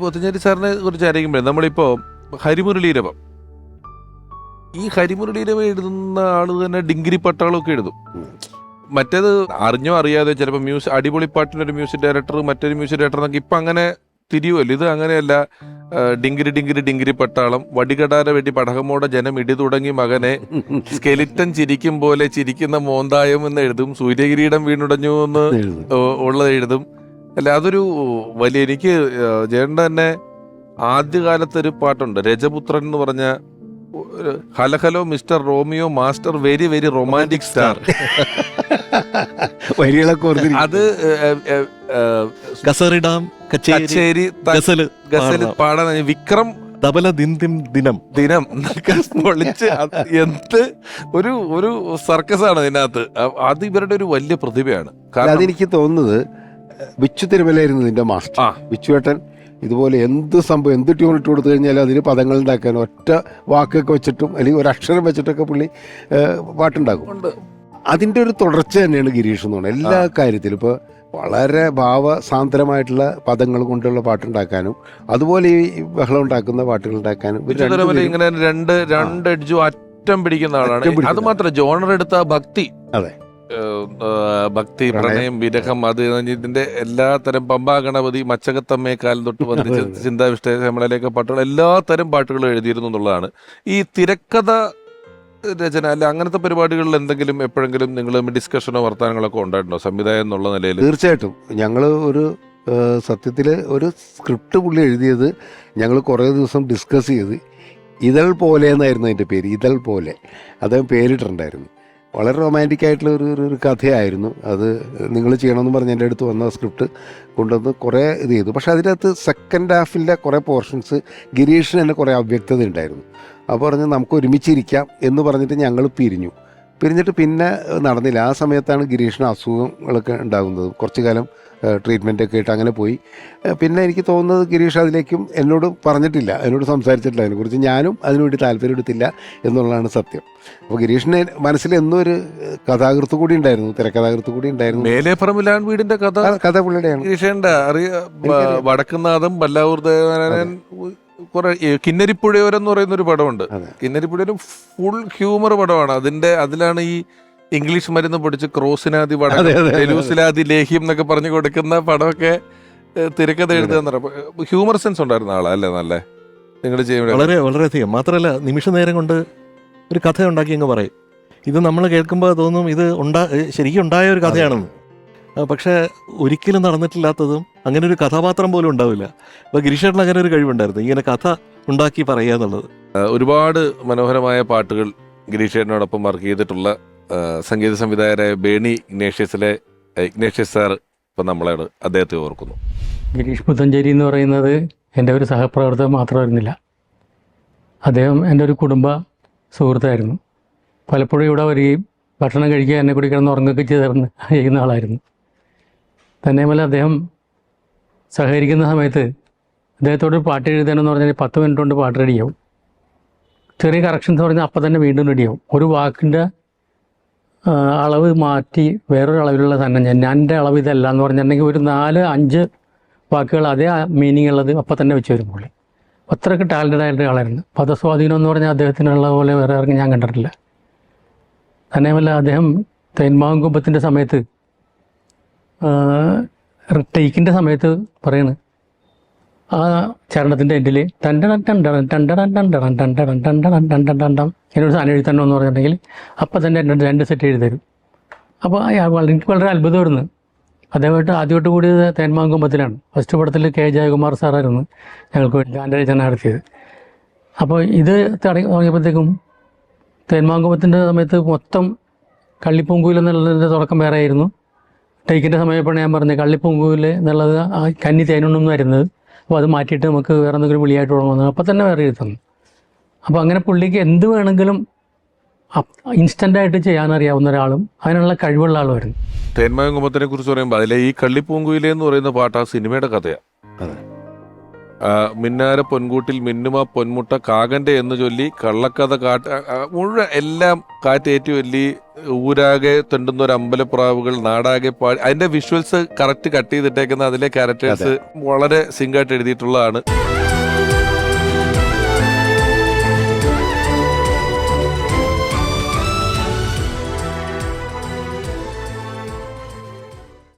പുത്തഞ്ചേരി സാറിനെ കുറിച്ച് ആയിരിക്കുമ്പോഴേ നമ്മളിപ്പോൾ ഹരിമുരളീരവം. ഈ ഹരിമുരളീരവം എഴുതുന്ന ആൾ തന്നെ ഡിഗ്രി പട്ടാളമൊക്കെ എഴുതും. മറ്റേത് അറിഞ്ഞോ അറിയാതെ ചിലപ്പോൾ മ്യൂസിക് അടിപൊളി പാട്ടിനൊരു മ്യൂസിക് ഡയറക്ടർ മറ്റൊരു മ്യൂസിക് ഡയറക്ടർ എന്നൊക്കെ ഇപ്പം അങ്ങനെ തിരിയുമല്ലോ. ഇത് അങ്ങനെയല്ല ഡിങ്കിരി ഡിങ്കിരി ഡിങ്കിരി പട്ടാളം വടികടാര വെടി പടകമോടെ ജനം ഇടി തുടങ്ങി മകനെ സ്കെലിറ്റൻ ചിരിക്കും പോലെ ചിരിക്കുന്ന മോന്തായം എന്ന് എഴുതും സൂര്യകിരീടം വീണുടഞ്ഞു എന്ന്. ഉള്ളത് എഴുതും. അല്ല അതൊരു വലിയ എനിക്ക് ജയണ്ട തന്നെ ആദ്യകാലത്ത് ഒരു പാട്ടുണ്ട്. രജപുത്രൻ എന്ന് പറഞ്ഞ ഒരു ഹലഹലോ mister Romeo master very very romantic star. അത് കസറിടാം കച്ചേരി ഗസൽ പാടാൻ വിക്രം തബല ദിൻ ദിം ദിനം ദിനം പൊളിച്ച് അത് എന്ത് ഒരു ഒരു സർക്കസ് ആണ് അതിനകത്ത് അത് ഇവരുടെ ഒരു വലിയ പ്രതിഭയാണ്. കാരണം അതെനിക്ക് തോന്നുന്നത് ബിച്ചു തിരുമലായിരുന്നു നിന്റെ മാസ്റ്റർ. ബിച്ചുവേട്ടൻ ഇതുപോലെ എന്ത് സംഭവം എന്ത് ട്യൂൺ ഇട്ട് കൊടുത്തു കഴിഞ്ഞാലും അതിന് പദങ്ങൾ ഉണ്ടാക്കാൻ ഒറ്റ വാക്കൊക്കെ വെച്ചിട്ടും അല്ലെങ്കിൽ ഒരു അക്ഷരം വെച്ചിട്ടൊക്കെ പുള്ളി പാട്ടുണ്ടാക്കും. അതിന്റെ ഒരു തുടർച്ച തന്നെയാണ് ഗിരീഷ് എന്ന് പറയുന്നത് എല്ലാ കാര്യത്തിലും ഇപ്പോൾ വളരെ ഭാവസാന്ദ്രമായിട്ടുള്ള പദങ്ങൾ കൊണ്ടുള്ള പാട്ടുണ്ടാക്കാനും അതുപോലെ ഈ ബഹളം ഉണ്ടാക്കുന്ന പാട്ടുകൾ ഉണ്ടാക്കാനും ഇങ്ങനെ രണ്ട് രണ്ട് അറ്റം പിടിക്കുന്ന ആളാണ്. അത് മാത്രം ജോണർ എടുത്ത ഭക്തി. അതെ. ഭക്തി പ്രണയം. വിരഹം അത് ഇതിന്റെ എല്ലാ തരം പമ്പാ ഗണപതി മച്ചകത്തമ്മയെ കാലം തൊട്ട് വന്ന്. ചിന്താവിഷ്ട നമ്മളയിലേക്ക് പാട്ടുകൾ എല്ലാ തരം പാട്ടുകളും എഴുതിയിരുന്നു എന്നുള്ളതാണ്. ഈ തിരക്കഥ രചന അല്ല അങ്ങനത്തെ പരിപാടികളിൽ എന്തെങ്കിലും എപ്പോഴെങ്കിലും നിങ്ങൾ ഡിസ്കഷനോ വർത്തമാനങ്ങളൊക്കെ ഉണ്ടായിട്ടുണ്ടോ? സംവിധായകൻ എന്നുള്ള നിലയിൽ? തീർച്ചയായിട്ടും. ഞങ്ങൾ ഒരു സത്യത്തിൽ ഒരു സ്ക്രിപ്റ്റ് പുള്ളി എഴുതിയത് ഞങ്ങൾ കുറേ ദിവസം ഡിസ്കസ് ചെയ്ത് ഇതൾ പോലെ എന്നായിരുന്നു അതിന്റെ പേര് ഇതൾ പോലെ. അദ്ദേഹം പേരിട്ടിട്ടുണ്ടായിരുന്നു. വളരെ റൊമാന്റിക് ആയിട്ടുള്ള ഒരു ഒരു- കഥയായിരുന്നു. അത് നിങ്ങൾ ചെയ്യണമെന്ന് പറഞ്ഞ് എന്റെ അടുത്ത് വന്ന സ്ക്രിപ്റ്റ് കൊണ്ടുവന്ന് കുറേ ഇത് ചെയ്തു. പക്ഷേ അതിനകത്ത് സെക്കൻഡ് ഹാഫിലെ കുറേ പോർഷൻസ് ഗിരീഷിന് തന്നെ കുറേ അവ്യക്തത ഉണ്ടായിരുന്നു അപ്പോൾ പറഞ്ഞ് നമുക്ക് ഒരുമിച്ചിരിക്കാം എന്ന് പറഞ്ഞിട്ട് ഞങ്ങൾ പിരിഞ്ഞു. പിരിഞ്ഞിട്ട് പിന്നെ നടന്നില്ല. ആ സമയത്താണ് ഗിരീഷിന് അസുഖങ്ങളൊക്കെ ഉണ്ടാകുന്നത്. കുറച്ചു കാലം ട്രീറ്റ്മെന്റ് ഒക്കെ ആയിട്ട് അങ്ങനെ പോയി. പിന്നെ എനിക്ക് തോന്നുന്നത് ഗിരീഷ് അതിലേക്കും എന്നോട് പറഞ്ഞിട്ടില്ല. എന്നോട് സംസാരിച്ചിട്ടില്ല. അതിനെക്കുറിച്ച് ഞാനും അതിനുവേണ്ടി താല്പര്യം എടുത്തില്ല എന്നുള്ളതാണ് സത്യം. അപ്പോൾ ഗിരീഷിന് മനസ്സിൽ എന്നും ഒരു കഥാകൃത്ത് കൂടി ഉണ്ടായിരുന്നു. തിരക്കഥാകൃത്ത് കൂടി ഉണ്ടായിരുന്നു. മേലെ വീടിന്റെ വീടിന്റെ കഥ? കഥ പുള്ളിയുടെയാണ്. ഗിരീഷേണ്ട അറിയ. വടക്കുന്നാഥം ബല്ലാവൂർ ദേവനാനൻ കുറെ കിന്നരിപ്പുഴയോരം എന്ന് പറയുന്ന ഒരു പടമുണ്ട് കിന്നരിപ്പുഴയോരം ഫുൾ ഹ്യൂമർ പടമാണ്. അതിന്റെ അതിലാണ് ഈ ഇംഗ്ലീഷ് മരുന്ന് പൊടിച്ച് ക്രോസിനാദി പടം തെലൂസിലാദി ലേഹ്യം എന്നൊക്കെ പറഞ്ഞു കൊടുക്കുന്ന പടമൊക്കെ തിരക്കഥ എഴുതുക ഹ്യൂമർ സെൻസ് ഉണ്ടായിരുന്ന ആളല്ലേ നല്ല? നിങ്ങൾ ചെയ്യുമ്പോൾ വളരെ വളരെയധികം മാത്രമല്ല നിമിഷ നേരം കൊണ്ട് ഒരു കഥ ഉണ്ടാക്കി അങ്ങ് പറയും. ഇത് നമ്മൾ കേൾക്കുമ്പോൾ തോന്നും ഇത് ഉണ്ടാ ശരിക്കും ഉണ്ടായ ഒരു കഥയാണെന്ന്. പക്ഷേ ഒരിക്കലും നടന്നിട്ടില്ലാത്തതും അങ്ങനെ ഒരു കഥാപാത്രം പോലും ഉണ്ടാവില്ല. അപ്പോൾ ഗിരീഷേട്ടൻ അങ്ങനെ ഒരു കഴിവുണ്ടായിരുന്നു. ഇങ്ങനെ കഥ ഉണ്ടാക്കി പറയുക എന്നുള്ളത്. ഒരുപാട് മനോഹരമായ പാട്ടുകൾ ഗിരീഷേട്ടനോടൊപ്പം വർക്ക് ചെയ്തിട്ടുള്ള സംഗീത സംവിധായകരായ ബേണി ഇഗ്നേഷ്യസിലെ ഇഗ്നേഷ്യസ് സാർ ഇപ്പം നമ്മളെ അദ്ദേഹത്തെ ഓർക്കുന്നു. ഗിരീഷ് പുത്തഞ്ചേരി എന്ന് പറയുന്നത് എന്റെ ഒരു സഹപ്രവർത്തകൻ മാത്രമായിരുന്നില്ല. അദ്ദേഹം എന്റെ ഒരു കുടുംബ സുഹൃത്തായിരുന്നു. പലപ്പോഴും ഇവിടെ വരികയും ഭക്ഷണം കഴിക്കുക എന്നെ കൂടി കിടന്ന് ഉറങ്ങുകയൊക്കെ ചെയ്തിരുന്ന ചെയ്യുന്ന ആളായിരുന്നു. തന്നെയുമല്ല അദ്ദേഹം സഹകരിക്കുന്ന സമയത്ത് അദ്ദേഹത്തോട് പാട്ട് എഴുതാനെന്ന് പറഞ്ഞാൽ പത്ത് മിനിറ്റ് കൊണ്ട് പാട്ട് റെഡിയാവും ചെറിയ കറക്ഷൻസ് പറഞ്ഞാൽ അപ്പം തന്നെ വീണ്ടും റെഡിയാവും ഒരു വാക്കിന്റെ അളവ് മാറ്റി വേറൊരു അളവിലുള്ള ഞാൻ ഞാൻ എന്റെ അളവ് ഇതല്ല എന്ന് പറഞ്ഞിട്ടുണ്ടെങ്കിൽ ഒരു നാല് അഞ്ച് വാക്കുകൾ അതേ മീനിങ് ഉള്ളത് അപ്പം തന്നെ വെച്ച് വരും പുള്ളി. അത്രയ്ക്ക് ടാലന്റഡ് ആയിട്ട് ആളായിരുന്നു. പദസ്വാധീനം എന്ന് പറഞ്ഞാൽ അദ്ദേഹത്തിനുള്ള പോലെ വേറെ ആർക്കും ഞാൻ കണ്ടിട്ടില്ല. തന്നെയുമല്ല അദ്ദേഹം തേന്മാവും കുമ്പത്തിന്റെ സമയത്ത് ടേക്കിന്റെ സമയത്ത് പറയുന്നത് ആ ചരണത്തിന്റെ എൻഡിൽ ടണ്ട ടണ്ടടൻ ടണ്ടടൻ ടണ്ടടൻ ടണ്ടടൻ ടണ്ടടൻ ടണ്ടം എന്നൊരു സാധനം എഴുതണം എന്ന് പറഞ്ഞിട്ടുണ്ടെങ്കിൽ അപ്പം തന്നെ രണ്ട് രണ്ട് സെറ്റ് എഴുതി തരും. അപ്പോൾ എനിക്ക് വളരെ അത്ഭുതമായിരുന്നു. അദ്ദേഹമായിട്ട് ആദ്യമായിട്ട് കൂടിയത് തേന്മാങ്കുമ്പത്തിലാണ് ഫസ്റ്റ് പടത്തിൽ കെ ജയകുമാർ സാറായിരുന്നു ഞങ്ങൾക്ക് വേണ്ടി ഗാനരചന നടത്തിയത്. അപ്പോൾ ഇത് തുടങ്ങി തുടങ്ങിയപ്പോഴത്തേക്കും തേന്മാങ്കുമ്പത്തിന്റെ സമയത്ത് മൊത്തം കള്ളിപ്പൊങ്കൂൽ എന്നുള്ളതിന്റെ തുടക്കം വേറെ ആയിരുന്നു. ടേക്കിന്റെ സമയപ്പോഴാണ് ഞാൻ പറഞ്ഞത്. കള്ളിപ്പൊങ്കുവിൽ എന്നുള്ളത് ആ കന്നി തേനൊന്നും വരുന്നത്. അപ്പോൾ അത് മാറ്റിയിട്ട് നമുക്ക് വേറെ എന്തെങ്കിലും വിളിയായിട്ട് തുടങ്ങുന്നത് അപ്പോൾ തന്നെ വേറെ എഴുതി തന്നു അപ്പോൾ അങ്ങനെ പുള്ളിക്ക് എന്ത് വേണമെങ്കിലും ഇൻസ്റ്റന്റായിട്ട് ചെയ്യാനറിയാവുന്ന ഒരാളും അതിനുള്ള കഴിവുള്ള ആളുമായിരുന്നു. തേന്മയം കുമ്പത്തിനെ കുറിച്ച് പറയുമ്പോൾ അതിലെ ഈ കള്ളിപ്പൂങ്കുയിലെ എന്ന് പറയുന്ന പാട്ട് ആ സിനിമയുടെ കഥയാണ് മിന്നാര പൊൻകൂട്ടിൽ മിന്നുമ പൊന്മുട്ട കാകന്റെ എന്ന് ചൊല്ലി കള്ളക്കഥ കാട്ട് മുഴുവൻ എല്ലാം കാറ്റേറ്റു വല്ലി ഊരാകെ തെണ്ടുന്ന ഒരു അമ്പലപ്രാവുകൾ നാടാകെ പാടി അതിന്റെ വിഷ്വൽസ് കറക്റ്റ് കട്ട് ചെയ്തിട്ടേക്കുന്ന അതിലെ ക്യാരക്ടേഴ്സ് വളരെ സിങ്കായിട്ട് എഴുതിയിട്ടുള്ളതാണ്.